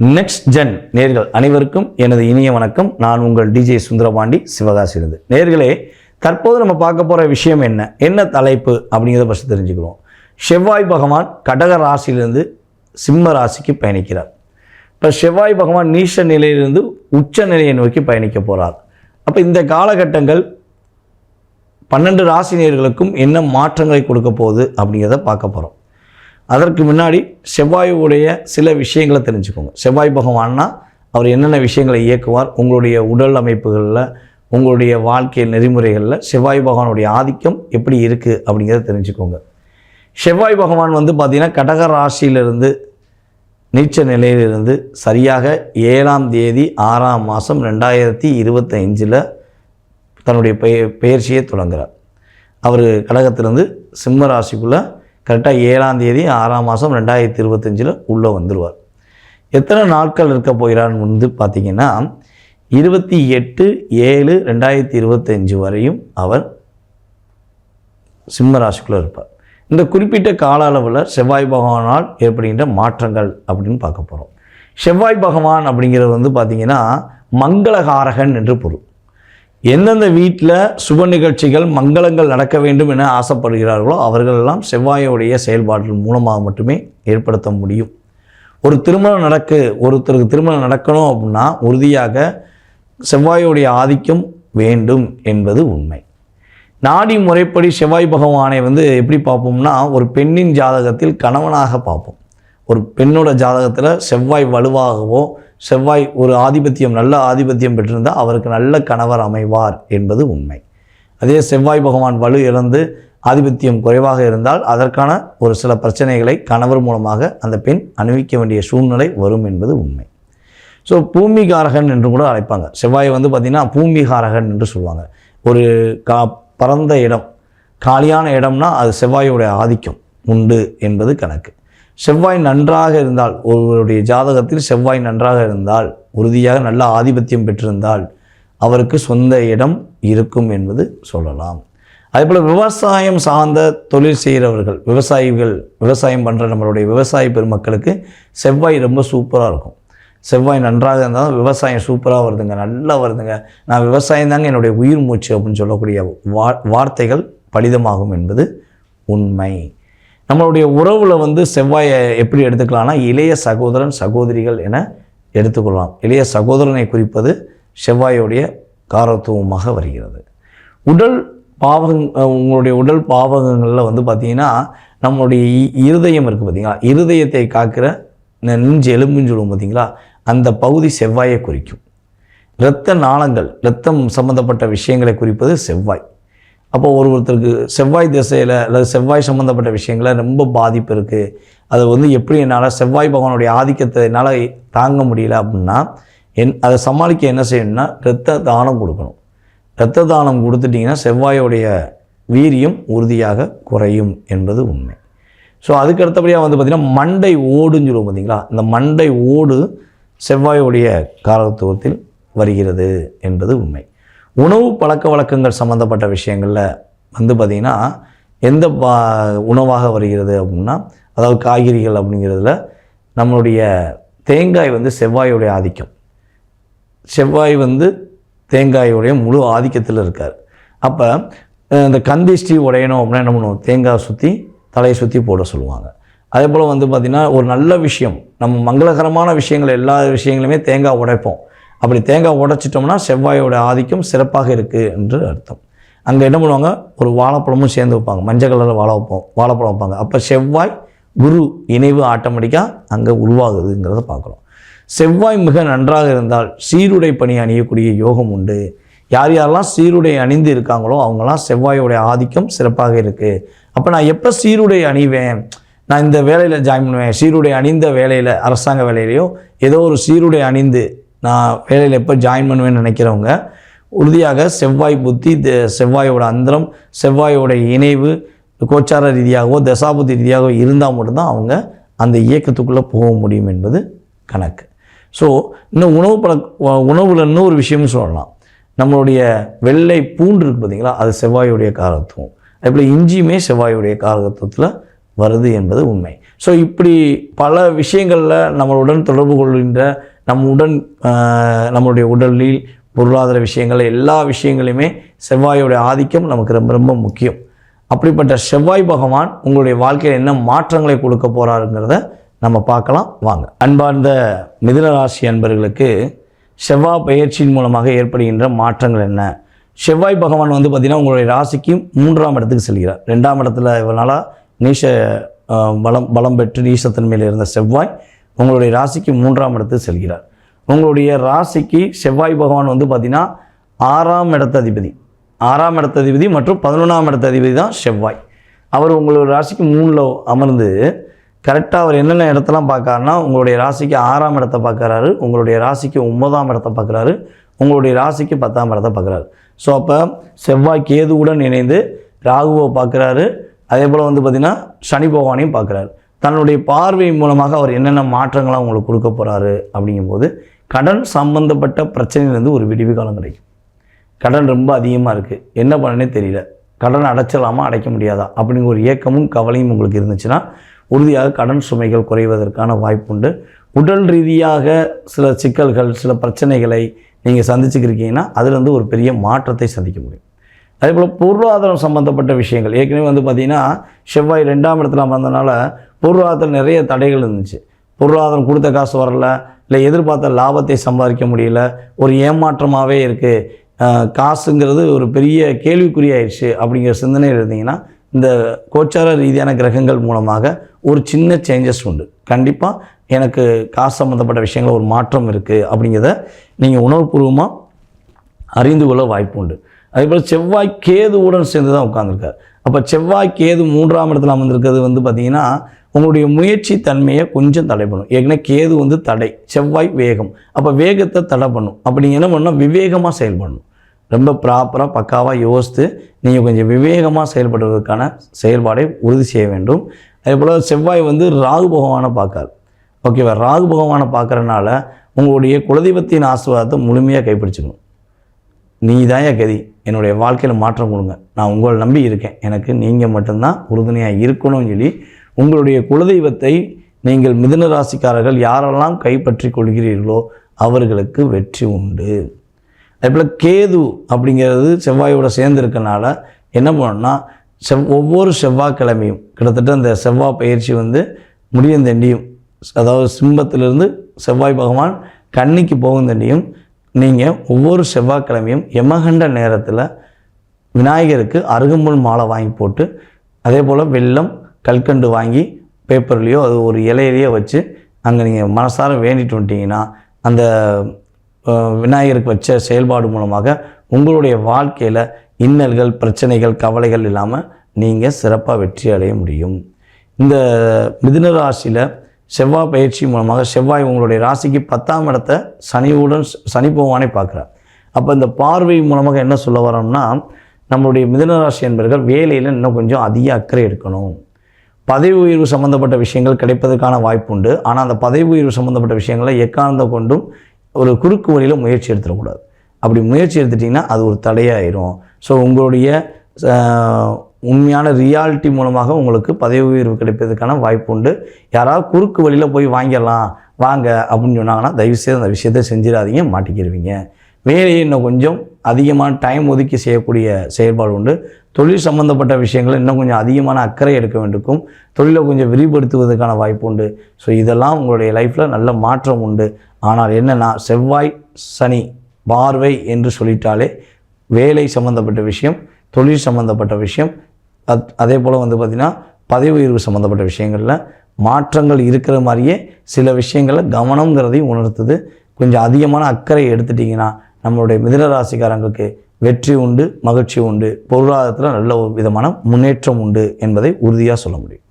Next gen நேர்கள் அனைவருக்கும் எனது இனிய வணக்கம். நான் உங்கள் டிஜே சுந்தரபாண்டி சிவகாசிலிருந்து நேர்களே தற்போது நம்ம பார்க்க போகிற விஷயம் என்ன? என்ன தலைப்பு அப்படிங்கிறத ஃபஸ்ட்டு தெரிஞ்சுக்கிறோம். செவ்வாய் பகவான் கடக ராசியிலிருந்து சிம்ம ராசிக்கு பயணிக்கிறார். இப்போ செவ்வாய் பகவான் நீச நிலையிலிருந்து உச்ச நிலையை நோக்கி பயணிக்க போகிறார் அப்போ இந்த காலகட்டங்கள் பன்னெண்டு ராசி நேர்களுக்கும் என்ன மாற்றங்களை கொடுக்க போகுது அப்படிங்கிறத பார்க்க போகிறோம் அதற்கு முன்னாடி செவ்வாயுடைய சில விஷயங்களை தெரிஞ்சுக்கோங்க. செவ்வாய் பகவான்னா அவர் என்னென்ன விஷயங்களை இயக்குவார்? உங்களுடைய உடல் அமைப்புகளில் உங்களுடைய வாழ்க்கை நெறிமுறைகளில் செவ்வாய் பகவானுடைய ஆதிக்கம் எப்படி இருக்குது அப்படிங்கிறத தெரிஞ்சுக்கோங்க. செவ்வாய் பகவான் வந்து பார்த்திங்கன்னா கடக ராசியிலிருந்து நீச்ச நிலையிலிருந்து சரியாக ஏழாம் தேதி ஆறாம் மாதம் ரெண்டாயிரத்தி இருபத்தஞ்சில் தன்னுடைய பெய பெயர்ச்சியை தொடங்குகிறார் அவர் கடகத்திலிருந்து சிம்ம ராசிக்குள்ளே கரெக்டாக ஏழாம் தேதி ஆறாம் மாதம் ரெண்டாயிரத்தி இருபத்தஞ்சில் உள்ளே வந்துடுவார் எத்தனை நாட்கள் இருக்க போகிறான்னு வந்து பார்த்திங்கன்னா இருபத்தி எட்டு ஏழு ரெண்டாயிரத்தி இருபத்தஞ்சு வரையும் அவர் சிம்ம ராசிக்குள்ளே இருப்பார். இந்த குறிப்பிட்ட கால அளவில் செவ்வாய் பகவானால் ஏற்படுகின்ற மாற்றங்கள் அப்படின்னு பார்க்க போகிறோம் செவ்வாய் பகவான் அப்படிங்கிறது வந்து பார்த்திங்கன்னா மங்களகாரகன் என்று பொருள். எந்தெந்த வீட்டில் சுப நிகழ்ச்சிகள் மங்களங்கள் நடக்க வேண்டும் என ஆசைப்படுகிறார்களோ அவர்களெல்லாம் செவ்வாயுடைய செயல்பாட்டின் மூலமாக மட்டுமே ஏற்படுத்த முடியும். ஒரு திருமணம் நடக்கு ஒருத்தருக்கு திருமணம் நடக்கணும் அப்படின்னா உறுதியாக செவ்வாயுடைய ஆதிக்கம் வேண்டும் என்பது உண்மை. நாடி முறைப்படி செவ்வாய் பகவானை வந்து எப்படி பார்ப்போம்னா ஒரு பெண்ணின் ஜாதகத்தில் கணவனாக பார்ப்போம். ஒரு பெண்ணோட ஜாதகத்தில் செவ்வாய் வலுவாகவோ செவ்வாய் ஒரு ஆதிபத்தியம் நல்ல ஆதிபத்தியம் பெற்றிருந்தால் அவருக்கு நல்ல கணவர் அமைவார் என்பது உண்மை. அதே செவ்வாய் பகவான் வலு இழந்து ஆதிபத்தியம் குறைவாக இருந்தால் அதற்கான ஒரு சில பிரச்சனைகளை கணவர் மூலமாக அந்த பெண் அனுபவிக்க வேண்டிய சூழ்நிலை வரும் என்பது உண்மை. ஸோ பூமிகாரகன் என்று கூட அழைப்பாங்க. செவ்வாய் வந்து பார்த்திங்கன்னா பூமிகாரகன் என்று சொல்லுவாங்க. ஒரு கா பரந்த இடம் காலியான இடம்னா அது செவ்வாயோடைய ஆதிக்கம் உண்டு என்பது கணக்கு. செவ்வாய் நன்றாக இருந்தால் ஒருவருடைய ஜாதகத்தில் செவ்வாய் நன்றாக இருந்தால் உறுதியாக நல்ல ஆதிபத்தியம் பெற்றிருந்தால் அவருக்கு சொந்த இடம் இருக்கும் என்பது சொல்லலாம். அதேபோல் விவசாயம் சார்ந்த தொழில் செய்கிறவர்கள் விவசாயிகள் விவசாயம் பண்ணுற நம்மளுடைய விவசாய பெருமக்களுக்கு செவ்வாய் ரொம்ப சூப்பராக இருக்கும். செவ்வாய் நன்றாக இருந்தால் விவசாயம் சூப்பராக வருதுங்க நல்லா வருதுங்க. நான் விவசாயம் தாங்க என்னுடைய உயிர் மூச்சு அப்படின்னு சொல்லக்கூடிய வா வார்த்தைகள் பலிதமாகும் என்பது உண்மை. நம்மளுடைய உறவில் வந்து செவ்வாயை எப்படி எடுத்துக்கலாம்னா இளைய சகோதரன் சகோதரிகள் என எடுத்துக்கொள்ளலாம். இளைய சகோதரனை குறிப்பது செவ்வாயுடைய காரத்துவமாக வருகிறது. உடல் பாவகங் உங்களுடைய உடல் பாவகங்களில் வந்து பார்த்திங்கன்னா நம்மளுடைய இருதயம் இருக்குது பார்த்தீங்களா இருதயத்தை காக்கிற நெஞ்சு எலும்புன்னு சொல்லுவோம் பார்த்தீங்களா அந்த பகுதி செவ்வாயை குறிக்கும். இரத்த நாளங்கள் இரத்தம் சம்பந்தப்பட்ட விஷயங்களை குறிப்பது செவ்வாய். அப்போ ஒரு ஒருத்தருக்கு செவ்வாய் திசையில் அல்லது செவ்வாய் சம்மந்தப்பட்ட விஷயங்களில் ரொம்ப பாதிப்பு இருக்குது அது வந்து எப்படி என்னால் செவ்வாய் பகவானுடைய ஆதிக்கத்தை என்னால் தாங்க முடியல அப்படின்னா என் அதை சமாளிக்க என்ன செய்யணும்னா இரத்த தானம் கொடுக்கணும். இரத்த தானம் கொடுத்துட்டிங்கன்னா செவ்வாயோடைய வீரியம் உறுதியாக குறையும் என்பது உண்மை. ஸோ அதுக்கு அடுத்தபடியாக வந்து பார்த்திங்கன்னா மண்டை ஓடுன்னு சொல்லுவோம் பார்த்தீங்களா இந்த மண்டை ஓடு செவ்வாயுடைய காரத்துவத்தில் வருகிறது என்பது உண்மை. உணவு பழக்க வழக்கங்கள் சம்மந்தப்பட்ட விஷயங்களில் வந்து பார்த்திங்கன்னா எந்த பா உணவாக வருகிறது அப்படின்னா அதாவது காய்கறிகள் அப்படிங்கிறதுல நம்மளுடைய தேங்காய் வந்து செவ்வாயுடைய ஆதிக்கம். செவ்வாய் வந்து தேங்காயுடைய முழு ஆதிக்கத்தில் இருக்கார். அப்போ இந்த கந்திஷ்டி உடையணும் அப்படின்னா என்ன பண்ணுவோம்? தேங்காய் சுற்றி தலையை சுற்றி போட சொல்லுவாங்க. அதே போல் வந்து பார்த்திங்கன்னா ஒரு நல்ல விஷயம் நம்ம மங்களகரமான விஷயங்கள் எல்லா விஷயங்களுமே தேங்காய் உடைப்போம். அப்படி தேங்காய் உடைச்சிட்டோம்னா செவ்வாயோட ஆதிக்கம் சிறப்பாக இருக்குது என்று அர்த்தம். அங்கே என்ன பண்ணுவாங்க? ஒரு வாழைப்பழமும் சேர்ந்து வைப்பாங்க. மஞ்சள் கலரில் வாழை வைப்போம். வாழைப்பழம் வைப்பாங்க. அப்போ செவ்வாய் குரு இணைவு ஆட்டோமேட்டிக்காக அங்கே உருவாகுதுங்கிறத பார்க்குறோம். செவ்வாய் மிக நன்றாக இருந்தால் சீருடை பணி அணியக்கூடிய யோகம் உண்டு. யார் யாரெல்லாம் சீருடை அணிந்து இருக்காங்களோ அவங்களாம் செவ்வாயோடைய ஆதிக்கம் சிறப்பாக இருக்குது அப்போ நான் எப்போ சீருடை அணிவேன்? நான் இந்த வேலையில் ஜாயின் பண்ணுவேன். சீருடை அணிந்த வேலையில் அரசாங்க வேலையிலையோ ஏதோ ஒரு சீருடை அணிந்து நான் வேலையில் எப்போ ஜாயின் பண்ணுவேன்னு நினைக்கிறவங்க உறுதியாக செவ்வாய் புத்தி த- செவ்வாயோட அந்தரம் செவ்வாயோட இணைவு கோச்சார ரீதியாகவோ தசாபுத்தி ரீதியாகவோ இருந்தால் மட்டும்தான் அவங்க அந்த இயக்கத்துக்குள்ளே போக முடியும் என்பது கணக்கு. ஸோ இன்னும் உணவு பழக்க உணவில் ஒரு விஷயம்னு சொல்லலாம். நம்மளுடைய வெள்ளை பூண்டு இருக்குது பார்த்தீங்களா அது செவ்வாயுடைய காரத்துவம் அதேபோல் இஞ்சியுமே செவ்வாயுடைய காரகத்துவத்தில் வருது என்பது உண்மை. ஸோ இப்படி பல விஷயங்களில் நம்மளுடன் தொடர்பு கொள்கின்ற நம் உடன் நம்மளுடைய உடலில் பொருளாதார விஷயங்கள் எல்லா விஷயங்களையுமே செவ்வாயோடைய ஆதிக்கம் நமக்கு ரொம்ப ரொம்ப முக்கியம். அப்படிப்பட்ட செவ்வாய் பகவான் உங்களுடைய வாழ்க்கையில் என்ன மாற்றங்களை கொடுக்க போகிறாருங்கிறத நம்ம பார்க்கலாம். வாங்க. அன்பார்ந்த மிதுன ராசி அன்பர்களுக்கு செவ்வாய் பயிற்சியின் மூலமாக ஏற்படுகின்ற மாற்றங்கள் என்ன? செவ்வாய் பகவான் வந்து பார்த்திங்கன்னா உங்களுடைய ராசிக்கு மூன்றாம் இடத்துக்கு செல்கிறார். ரெண்டாம் இடத்துல இவனால் நீச பலம் பலம் பெற்று நீசத்தன்மையில் இருந்த செவ்வாய் உங்களுடைய ராசிக்கு மூன்றாம் இடத்துக்கு செல்கிறார். உங்களுடைய ராசிக்கு செவ்வாய் பகவான் வந்து பார்த்திங்கன்னா ஆறாம் இடத்த அதிபதி. ஆறாம் இடத்த அதிபதி மற்றும் பதினொன்றாம் இடத்த அதிபதி தான் செவ்வாய். அவர் உங்களுடைய ராசிக்கு மூணில் அமர்ந்து கரெக்டாக அவர் என்னென்ன இடத்தெல்லாம் பார்க்காருன்னா உங்களுடைய ராசிக்கு ஆறாம் இடத்தை பார்க்குறாரு உங்களுடைய ராசிக்கு ஒன்பதாம் இடத்தை பார்க்குறாரு உங்களுடைய ராசிக்கு பத்தாம் இடத்தை பார்க்குறாரு. ஸோ அப்போ செவ்வாய் கேதுவுடன் இணைந்து ராகுவை பார்க்குறாரு அதே போல் வந்து பார்த்திங்கன்னா சனி பகவானையும் பார்க்குறாரு. தன்னுடைய பார்வை மூலமாக அவர் என்னென்ன மாற்றங்களாக உங்களுக்கு கொடுக்க போகிறாரு அப்படிங்கும்போது கடன் சம்பந்தப்பட்ட பிரச்சனையிலேருந்து ஒரு விடிவு காலம் கிடைக்கும். கடன் ரொம்ப அதிகமாக இருக்குது என்ன பண்ணனே தெரியல. கடன் அடைச்சலாமா அடைக்க முடியாதா? அப்படிங்கிற ஒரு ஏக்கமும் கவலையும் உங்களுக்கு இருந்துச்சுன்னா உறுதியாக கடன் சுமைகள் குறைவதற்கான வாய்ப்புண்டு உடல் ரீதியாக சில சிக்கல்கள் சில பிரச்சனைகளை நீங்கள் சந்திச்சுக்கிருக்கீங்கன்னா அதுலேருந்து ஒரு பெரிய மாற்றத்தை சந்திக்க முடியும். அதே போல் பொருளாதாரம் சம்மந்தப்பட்ட விஷயங்கள். ஏற்கனவே வந்து பார்த்திங்கன்னா செவ்வாய் ரெண்டாம் இடத்துல வந்ததுனால பொருளாதாரத்தில் நிறைய தடைகள் இருந்துச்சு. பொருளாதாரம் கொடுத்த காசு வரல இல்லை எதிர்பார்த்த லாபத்தை சம்பாதிக்க முடியல ஒரு ஏமாற்றமாகவே இருக்குது காசுங்கிறது ஒரு பெரிய கேள்விக்குறியாயிடுச்சு அப்படிங்கிற சிந்தனையில் இருந்தீங்கன்னா இந்த கோச்சார ரீதியான கிரகங்கள் மூலமாக ஒரு சின்ன சேஞ்சஸ் உண்டு. கண்டிப்பாக எனக்கு காசு சம்மந்தப்பட்ட விஷயங்கள் ஒரு மாற்றம் இருக்குது அப்படிங்கிறத நீங்கள் உணர்வுபூர்வமாக அறிந்து கொள்ள வாய்ப்பு உண்டு. அதே போல் செவ்வாய் கேதுவுடன் சேர்ந்து தான் உட்காந்துருக்கார் அப்போ செவ்வாய் கேது மூன்றாம் இடத்துல அமர்ந்திருக்கிறது வந்து பார்த்திங்கன்னா உங்களுடைய முயற்சி தன்மையை கொஞ்சம் தடை பண்ணும். ஏற்கனவே கேது வந்து தடை செவ்வாய் வேகம். அப்போ வேகத்தை தடை பண்ணும். அப்போ நீங்கள் என்ன பண்ணணும்? விவேகமாக செயல்படணும். ரொம்ப ப்ராப்பராக பக்காவாக யோசித்து நீங்கள் கொஞ்சம் விவேகமாக செயல்படுவதற்கான செயல்பாடை உறுதி செய்ய வேண்டும். அதே போல் செவ்வாய் வந்து ராகு பகவானை பார்க்காரு. ஓகேவா ராகு பகவானை பார்க்குறனால உங்களுடைய குலதெய்வத்தின் ஆசீர்வாதத்தை முழுமையாக கைப்பிடிச்சிக்கணும். நீ தான் கதி. என்னுடைய வாழ்க்கையில் மாற்றம் கொடுங்க. நான் உங்களை நம்பி இருக்கேன். எனக்கு நீங்கள் மட்டும்தான் உறுதுணையாக இருக்கணும்னு சொல்லி உங்களுடைய குலதெய்வத்தை நீங்கள் மிதுன ராசிக்காரர்கள் யாரெல்லாம் கைப்பற்றி கொள்கிறீர்களோ அவர்களுக்கு வெற்றி உண்டு. அதேபோல் கேது அப்படிங்கிறது செவ்வாயோட சேர்ந்து இருக்கனால என்ன பண்ணணும்னா செவ் ஒவ்வொரு செவ்வாய்க்கிழமையும் கிட்டத்தட்ட அந்த செவ்வாய் பயிற்சி வந்து முடியும் தண்டியும் அதாவது சிம்பத்திலிருந்து செவ்வாய் பகவான் கன்னிக்கு போகும் தண்டியும் நீங்கள் ஒவ்வொரு செவ்வாய்க்கிழமையும் எமகண்ட நேரத்தில் விநாயகருக்கு அருகம்புல் மாலை வாங்கி போட்டு அதே போல் வெள்ளம் கல்கண்டு வாங்கி பேப்பர்லேயோ அது ஒரு இலையிலையோ வச்சு அங்கே நீங்கள் மனசார வேண்டிட்டு வந்துட்டீங்கன்னா அந்த விநாயகருக்கு வச்ச செயல்பாடு மூலமாக உங்களுடைய வாழ்க்கையில் இன்னல்கள் பிரச்சனைகள் கவலைகள் இல்லாமல் நீங்கள் சிறப்பாக வெற்றி அடைய முடியும். இந்த மிதுன ராசியில் செவ்வாய் பயிற்சி மூலமாக செவ்வாய் உங்களுடைய ராசிக்கு பத்தாம் இடத்த சனியுடன் சனி பகவானை பார்க்குறார். அப்போ இந்த பார்வை மூலமாக என்ன சொல்ல வரோம்னா நம்மளுடைய மிதனராசி என்பர்கள் வேலையில் இன்னும் கொஞ்சம் அதிக அக்கறை எடுக்கணும். பதவி உயர்வு சம்மந்தப்பட்ட விஷயங்கள் கிடைப்பதற்கான வாய்ப்பு உண்டு. ஆனால் அந்த பதவி உயர்வு சம்மந்தப்பட்ட விஷயங்களை எக்காந்த கொண்டும் ஒரு குறுக்கு வழியில் முயற்சி எடுத்துடக்கூடாது. அப்படி முயற்சி எடுத்துட்டிங்கன்னா அது ஒரு தடையாயிரும். ஸோ உங்களுடைய உண்மையான ரியாலிட்டி மூலமாக உங்களுக்கு பதவி உயர்வு கிடைப்பதற்கான வாய்ப்பு உண்டு. யாராவது குறுக்கு வழியில் போய் வாங்கிடலாம். வாங்க அப்படின்னு சொன்னாங்கன்னா தயவுசெய்து அந்த விஷயத்தை செஞ்சிடாதீங்க மாட்டிக்கிடுவீங்க வேலையை இன்னும் கொஞ்சம் அதிகமான டைம் ஒதுக்கி செய்யக்கூடிய செயல்பாடு உண்டு. தொழில் சம்மந்தப்பட்ட விஷயங்களை இன்னும் கொஞ்சம் அதிகமான அக்கறை எடுக்க வேண்டியிருக்கும். தொழிலை கொஞ்சம் விரிவுபடுத்துவதற்கான வாய்ப்பு உண்டு. ஸோ இதெல்லாம் உங்களுடைய லைஃப்பில் நல்ல மாற்றம் உண்டு. ஆனால் என்னென்னா செவ்வாய் சனி பார்வை என்று சொல்லிட்டாலே வேலை சம்மந்தப்பட்ட விஷயம் தொழில் சம்மந்தப்பட்ட விஷயம் அத் அதே போல் வந்து பார்த்திங்கன்னா பதவி உயர்வு சம்மந்தப்பட்ட விஷயங்களில் மாற்றங்கள் இருக்கிற மாதிரியே சில விஷயங்களில் கவனங்கிறதையும் உணர்த்துது. கொஞ்சம் அதிகமான அக்கறை எடுத்துட்டிங்கன்னா நம்மளுடைய மிதனராசிக்காரங்களுக்கு வெற்றி உண்டு மகிழ்ச்சி உண்டு பொருளாதாரத்தில் நல்ல ஒரு விதமான முன்னேற்றம் உண்டு என்பதை உறுதியாக சொல்ல முடியும்.